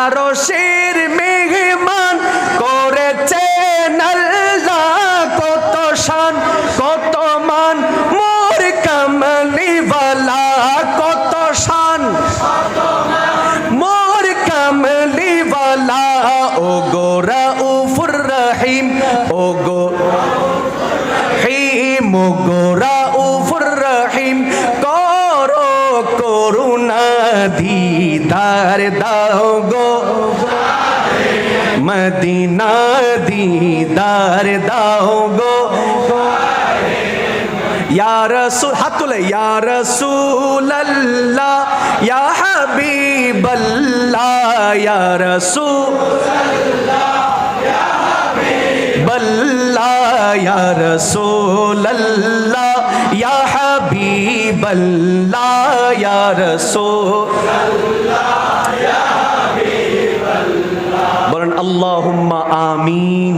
আরও শের মেহমান আল্লাহ কত শান, কত মান, মোর কমলিওয়ালা, কত শান। মোর কামলিওয়ালা ও গোরা উফুর রহিম ও গো হিম গোরা দিদার দাও গো মদিনা দিদার দাও গো ইয়া রসুল হাত তুলে ইয়া রসুল আল্লাহ ইয়া হাবিব আল্লাহ ইয়া রসুল বল্লাহ ইয়া রসুল আল্লাহ ইয়া হাবিব আল্লাহ ইয়া রসুল। বলেন আল্লাহুম্মা আমিন।